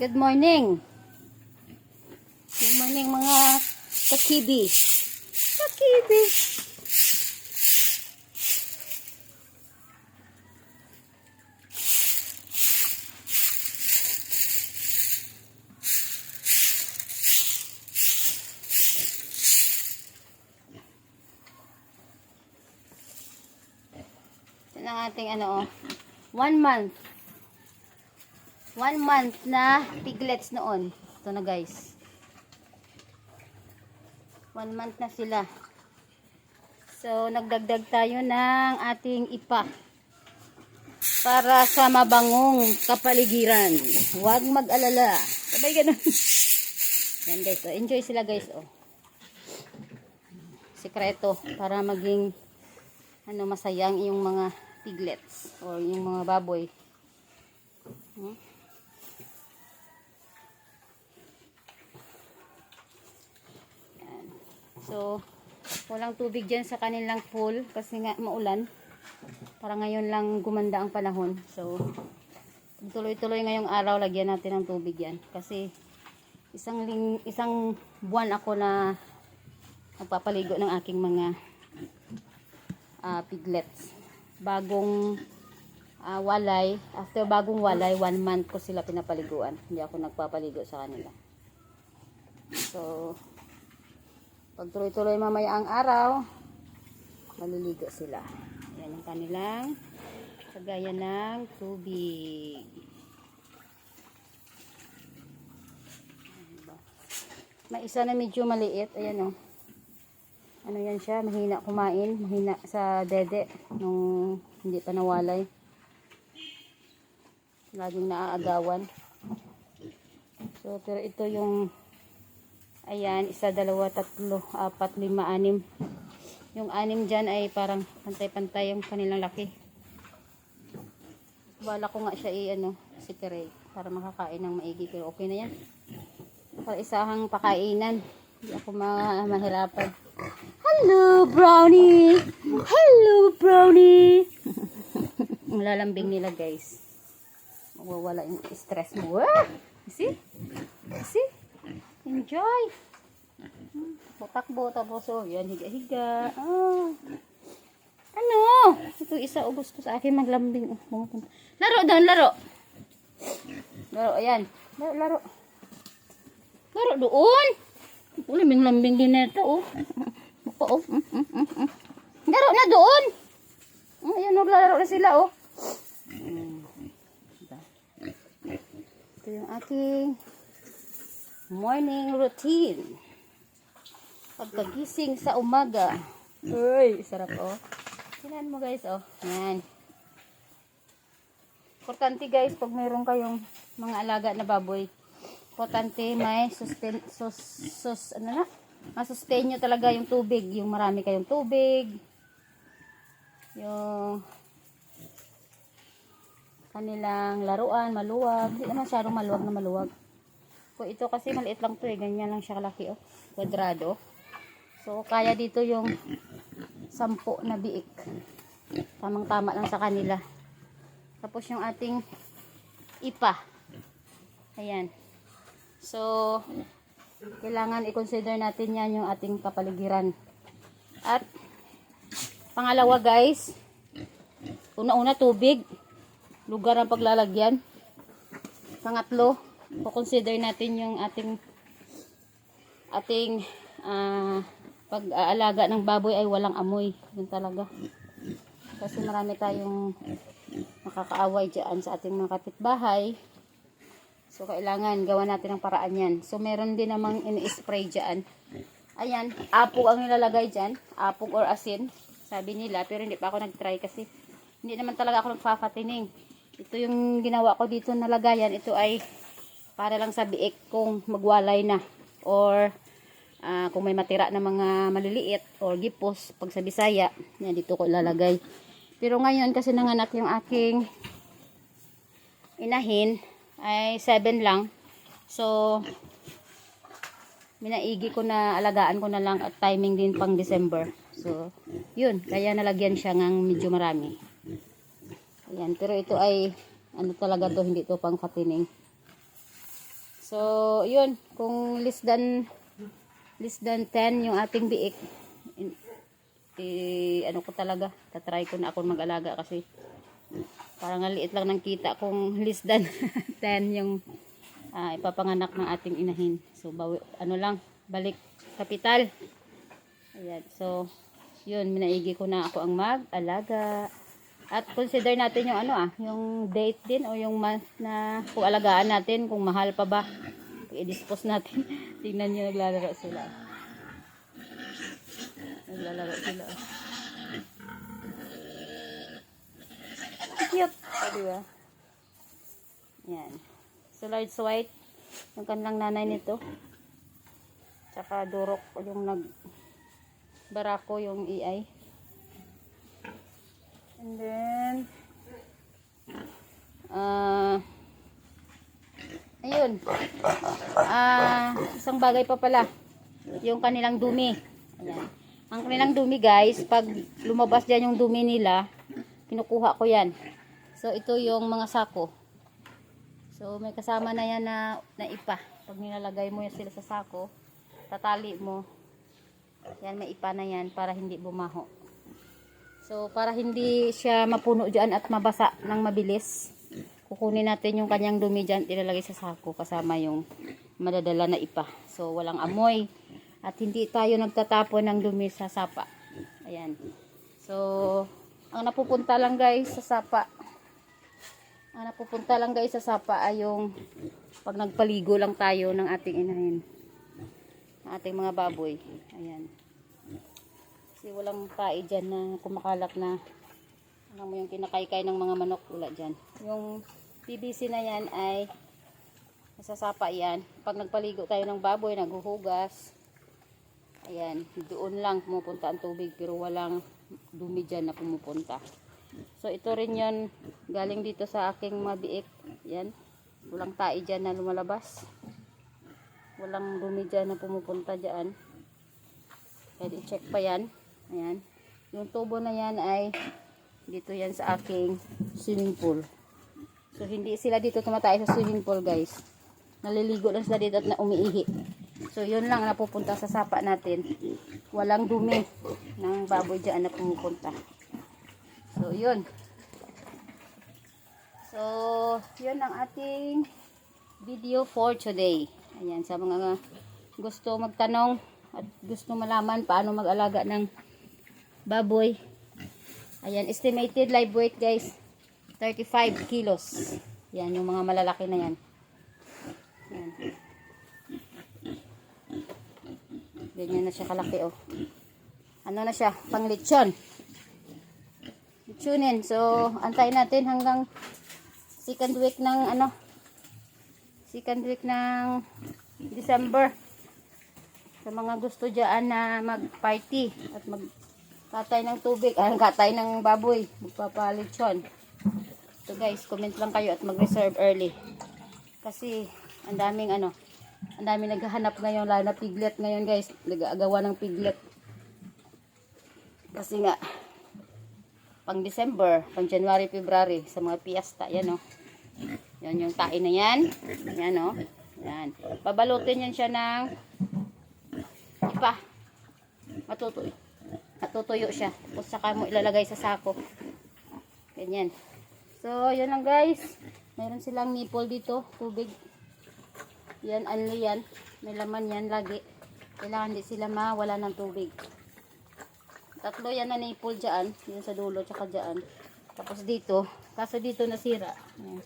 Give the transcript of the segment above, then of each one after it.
Good morning. Good morning mga kakibi. Kakibi. Ito ang ating ano oh. One month. One month na piglets noon. Ito na guys. One month na sila. So, nagdagdag tayo ng ating ipa. Para sa mabangong kapaligiran. Huwag mag-alala. Sabay ganun. Yan guys. Oh. Enjoy sila guys. Oh. Sikreto. Para maging ano masayang yung mga piglets. Or yung mga baboy. Hmm? So, walang tubig dyan sa kanilang pool kasi nga maulan. Para ngayon lang gumanda ang panahon. So, tuloy-tuloy ngayong araw lagyan natin ng tubig yan. Kasi isang ling, isang buwan ako na nagpapaligo ng aking mga ah, piglets. Bagong ah, walay, after bagong walay, one month ko sila pinapaliguan. Hindi ako nagpapaligo sa kanila. So, pag tuloy-tuloy mamaya ang araw, maliligo sila. Yan ang kanilang kagaya ng tubig. May isa na medyo maliit. Ayan o. Ano yan siya? Mahina kumain. Mahina sa dede. Nung hindi pa nawalay. Laging naaagawan. So, pero ito yung Ayan, isa, dalawa, tatlo, apat, lima, anim. Yung anim dyan ay parang pantay-pantay yung kanilang laki. Bala ko nga siya i-ano, separate para makakain ng maigi. Pero okay na yan. Para isahang pakainan. Hindi ako ma mahirapan. Hello, Brownie! Hello, Brownie! Ang lalambing nila, guys. Mawawala yung stress mo. Ah! See? See? Enjoy! Takbo, tapos oh, yan, higa-higa. Ah. Ano? Ito isa, ubos ko sa akin maglambing. Oh. Laro doon, laro. Laro, ayan. Laro, laro. Laro doon. Lambing-lambing din na ito, oh. Opo, oh. Mm, mm, mm, mm. Laro na doon. Oh, ayan, naglalaro na sila, oh. Ito yung aking morning routine. Pagkagising sa umaga. Uy, sarap oh. Tingnan mo guys oh. Yan. Importante guys pag mayroon kayong mga alaga na baboy. Importante may sustain sus, sus ano na? Ma-sustain nyo talaga yung tubig, yung marami kayong tubig. Yung kanilang laruan, maluwag. Hindi naman masyadong maluwag na maluwag. So, ito kasi maliit lang to eh. Ganyan lang siya kalaki oh. Kwadrado. So, kaya dito yung sampo na biik. Tamang-tama lang sa kanila. Tapos yung ating ipa. Ayan. So, kailangan i-consider natin yan yung ating kapaligiran. At, pangalawa guys, una-una tubig. Lugar ang paglalagyan. Pangatlo, consider natin yung ating ating ah, pag-aalaga ng baboy ay walang amoy. Yun talaga. Kasi marami tayong makakaaway dyan sa ating mga kapitbahay. So, kailangan gawa natin ng paraan yan. So, meron din namang ini-spray dyan. Ayan, apog ang nilalagay dyan. Apog or asin. Sabi nila, pero hindi pa ako nag-try kasi hindi naman talaga ako nagpapatining. Ito yung ginawa ko dito na lagayan. Ito ay para lang sa biik kung magwalay na. Or ah, kung may matira na mga maliliit or gipos pag sa Bisaya, yan dito ko ilalagay. Pero ngayon kasi nanganak yung aking inahin ay 7 lang. So minaigi ko na alagaan ko na lang at timing din pang December. So yun, kaya nalagyan siya ng medyo marami. Ayan, pero ito ay ano talaga to, hindi to pang patining. So, yun. Kung less than less than 10 yung ating biik, in, eh, ano ko talaga, tatry ko na ako mag-alaga kasi parang ang liit lang ng kita kung less than 10 yung ah, ipapanganak ng ating inahin. So, bawi, ano lang, balik kapital. Ayan. So, yun, minaigi ko na ako ang mag-alaga. At consider natin yung ano ah, yung date din o yung month na kung alagaan natin, kung mahal pa ba. I-dispose natin. Tingnan nyo, naglalaro sila. Naglalaro sila. Cute. O, diba? Yan. So, large white. Yung kanilang nanay nito. Tsaka durok yung nag barako yung EI. And then ah ayun. Ah, isang bagay pa pala. Yung kanilang dumi. Ayan. Ang kanilang dumi guys, pag lumabas diyan yung dumi nila, kinukuha ko yan. So ito yung mga sako. So may kasama na yan na, na ipa. Pag nilalagay mo yan sila sa sako, tatali mo. Yan may ipa na yan para hindi bumaho. So para hindi siya mapuno dyan at mabasa ng mabilis, kukunin natin yung kanyang dumi dyan, ilalagay sa sako kasama yung madadala na ipa. So walang amoy at hindi tayo nagtatapon ng dumi sa sapa. Ayan. So ang napupunta lang guys sa sapa, ang napupunta lang guys sa sapa ay yung pag nagpaligo lang tayo ng ating inahin. Ng ating mga baboy. Ayan. Kasi walang pae dyan na kumakalat na alam mo yung kinakaykay ng mga manok wala dyan. Yung PVC na yan ay nasasapa yan. Pag nagpaligo tayo ng baboy, naghuhugas. Ayan, doon lang pumupunta ang tubig pero walang dumi dyan na pumupunta. So ito rin yon galing dito sa aking mabiik. Yan. Walang tae dyan na lumalabas. Walang dumi dyan na pumupunta dyan. Kaya i-check pa yan. Ayan. Yung tubo na yan ay dito yan sa aking swimming pool. So hindi sila dito tumatay sa swimming pool guys. Naliligo lang sila dito at na umiihi. So yun lang napupunta sa sapa natin. Walang dumi ng baboy dyan na pumupunta. So yun. So yun ang ating video for today. Ayan, sa mga gusto magtanong at gusto malaman paano mag-alaga ng baboy. Ayan, estimated live weight guys, 35 kilos. Yan, yung mga malalaki na yan. Yan. Ganyan na siya kalaki oh. Ano na siya, pang lechon. Lechonin. So, antayin natin hanggang second week ng ano, second week ng December sa mga gusto dyan na mag-party at mag-katay ng tubig, ah, katay ng baboy, magpapalitsyon. So guys, comment lang kayo at mag-reserve early. Kasi, ang daming ano, ang daming naghahanap ngayon, lalo na piglet ngayon guys, nag-aagawa ng piglet. Kasi nga, pang December, pang January, February, sa mga piyesta, yan o. Yan yung tae na yan. Yan o. Yan. Babalutin yan siya ng ipa. Matutuyo. Matutuyo siya. Tapos saka mo ilalagay sa sako. Ganyan. So, yan lang guys. Meron silang nipple dito. Tubig. Yan, only yan. May laman yan lagi. Kailangan di sila mawala ng tubig. Tatlo yan na nipple dyan. Yan sa dulo, tsaka dyan. Tapos dito. Kaso dito nasira. Yan.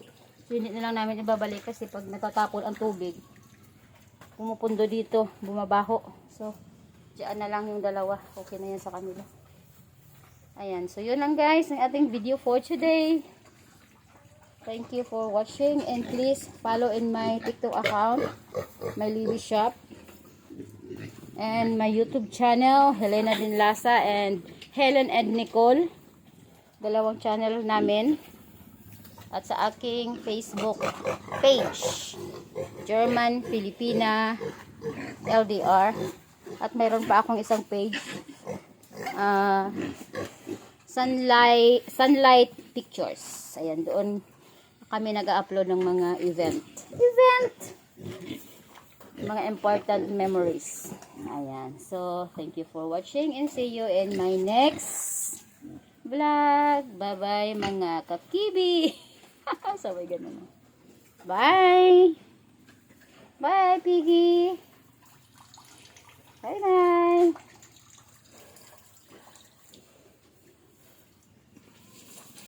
Hindi na lang namin ibabalik kasi pag natatapon ang tubig, pumupundo dito, bumabaho. So, dyan na lang yung dalawa. Okay na yan sa kanila. Ayan. So, yun lang guys ang ating video for today. Thank you for watching and please follow in my TikTok account, my Libby Shop, and my YouTube channel, Helena Dinlasa and Helen and Nicole. Dalawang channel namin. At sa aking Facebook page, German, Filipina, LDR. At mayroon pa akong isang page, ah, Sunlight, Sunlight Pictures. Ayan, doon kami nag-upload ng mga event. Event! mga important memories. Ayan. So, thank you for watching and see you in my next vlog. Bye-bye mga kakibi. Sabay ganun. Bye! Bye, Piggy! 拜拜。